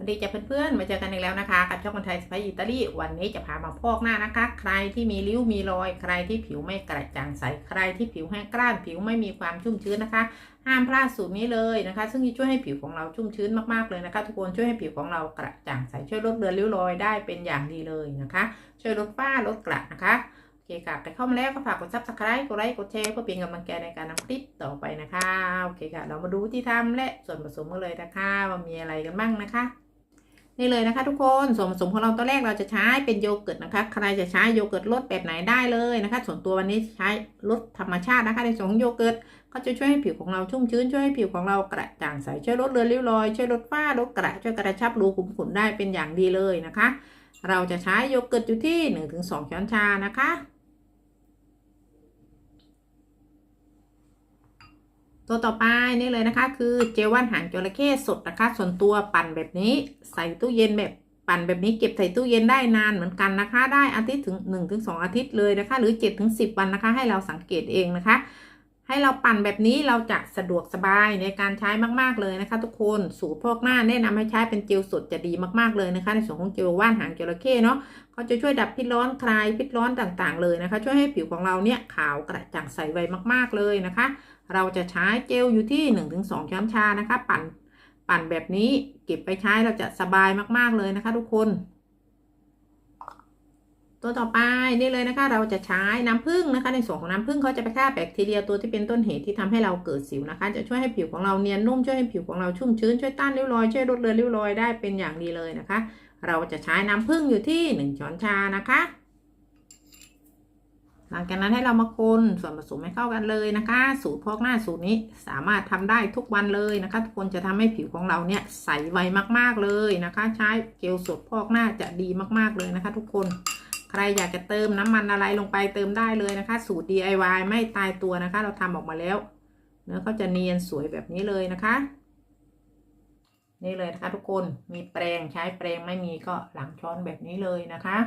วัสดีจ้ะเพื่อนๆ มาเจอกันอีกแล้วนะคะ กับช่องคนไทยสไปอิตาลี วันนี้จะพามาพอกหน้านะคะ ใครที่มีริ้วมีรอย ใครที่ผิวไม่กระจ่างใส ใครที่ผิวแห้งกร้าน ผิวไม่มีความชุ่มชื้นนะคะ ห้ามพลาดสูตรนี้เลยนะคะ ซึ่งจะช่วยให้ผิวของเราชุ่มชื้นมากๆเลยนะคะ ทุกคนช่วยให้ผิวของเรากระจ่างใส ช่วยลดเลือนริ้วรอยได้เป็นอย่างดีเลยนะคะ ช่วยลดฝ้าลดกระนะคะโอเคค่ะใครเข้ามาแล้วก็ฝากกด subscribe กดไลค์ กดแชร์เพื่อเป็นกำลังใจในการนำคลิปต่อไปนะคะ โอเคค่ะ เรามาดูวิธีทำและส่วนผสมกันเลยนะคะว่ามีอะไรกันบ้างนะคะ นี่เลยนะคะทุกคนส่วนผสมของเราตัวแรกเราจะใช้เป็นโยเกิร์ตนะคะใครจะใช้โยเกิร์ตรสแบบไหนได้เลยนะคะ ส่วนตัววันนี้ใช้รสธรรมชาตินะคะในส่วนของโยเกิร์ตก็จะช่วยให้ผิวของเราชุ่มชื้นช่วยให้ผิวของเรากระจ่างใสช่วยลดเลือนริ้วรอยช่วยลดฝ้าลดกระช่วยกระชับรูขุมขนได้เป็นอย่างดีเลยนะคะ เราจะใช้โยเกิร์ตอยู่ที่ 1-2 ช้อนชานะคะ ตัวต่อไปนี่เลยนะคะ คือเจลว่านหางจระเข้สดนะคะ ส่วนตัวปั่นแบบนี้ ใส่ตู้เย็นแบบปั่นแบบนี้เก็บใส่ตู้เย็นได้นานเหมือนกันนะคะ ได้อาทิตย์ถึง1ถึง2อาทิตย์เลยนะคะ หรือ7ถึง10 วันนะคะ ให้เราสังเกตเองนะคะ ให้เราปั่นแบบนี้เราจะสะดวกสบายในการใช้มากๆเลยนะคะ ทุกคนสูตรพอกหน้าแนะนำให้ใช้เป็นเจลสดจะดีมากๆเลยนะคะ ในส่วนของเจลว่านหางจระเข้เนาะเขาจะช่วยดับพิษร้อนคลายพิษร้อนต่างๆ เลยนะคะ ช่วยให้ผิวของเราเนี่ยขาวกระจ่างใสไวมากๆเลยนะคะ เราจะใช้เจลอยู่ที่ 1-2ช้อนชานะคะ ปั่นปั่นแบบนี้เก็บไปใช้เราจะสบายมากๆเลยนะคะ ทุกคน ตัวต่อไปนี่เลยนะคะ เราจะใช้น้ำผึ้งนะคะ ในส่วนของน้ำผึ้งเขาจะไปฆ่าแบคทีเรียตัวที่เป็นต้นเหตุที่ทำให้เราเกิดสิวนะคะ จะช่วยให้ผิวของเราเนียนนุ่มช่วยให้ผิวของเราชุ่มชื้นช่วยต้านริ้วรอย ช่วยลดเลือนริ้วรอยได้เป็นอย่างดีเลยนะคะ เราจะใช้น้ำผึ้งอยู่ที่ 1 ช้อนชานะคะ หลังจากนั้นให้เรามาคนส่วนผสมให้เข้ากันเลยนะคะ สูตรพอกหน้าสูตรนี้สามารถทำได้ทุกวันเลยนะคะ ทุกคนจะทำให้ผิวของเราเนี่ยใสไวมากๆเลยนะคะ ใช้เจลสดพอกหน้าจะดีมากๆเลยนะคะ ทุกคน ใครอยากจะเติมน้ำมันอะไรลงไปเติมได้เลยนะคะ สูตร DIY ไม่ตายตัวนะคะ เราทำออกมาแล้ว เนื้อเขาจะเนียนสวยแบบนี้เลยนะคะ นี่เลยนะคะทุกคนมีแปรงใช้แปรงไม่มีก็หลังช้อนแบบนี้เลยนะคะ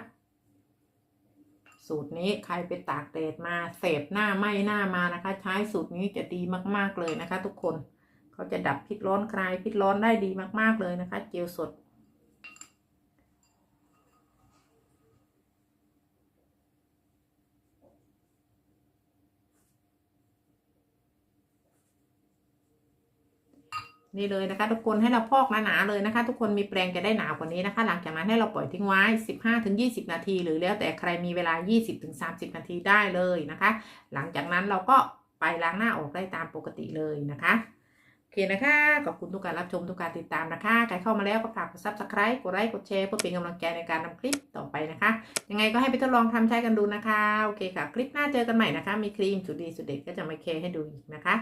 สูตรนี้ใครไปตากแดดมาเสพหน้าไหม้หน้ามานะคะ ใช้สูตรนี้จะดีมากๆเลยนะคะ ทุกคนเขาจะดับพิษร้อนคลายพิษร้อนได้ดีมากๆเลยนะคะ เจลสด นี่เลยนะคะ ทุกคนให้เราพอกหนาๆเลยนะคะ ทุกคนมีแปรงจะได้หนากว่านี้นะคะ หลังจากนั้นให้เราปล่อยทิ้งไว้ 15-20 นาที หรือแล้วแต่ใครมีเวลา 20-30 นาทีได้เลยนะคะ หลังจากนั้นเราก็ไปล้างหน้าออกได้ตามปกติเลยนะคะโอเคนะคะขอบคุณทุกการรับชมทุกการติดตามนะคะใครเข้ามาแล้วก็ฝากกด subscribe กดไลค์กดแชร์เพื่อเป็นกำลังใจในการนำคลิปต่อไปนะคะ ยังไงก็ให้ไปทดลองทำใช้กันดูนะคะโอเคค่ะ คลิปหน้าเจอกันใหม่นะคะ มีครีมสุดดีสุดเด็ดก็จะมาแชร์ให้ดูอีกนะคะ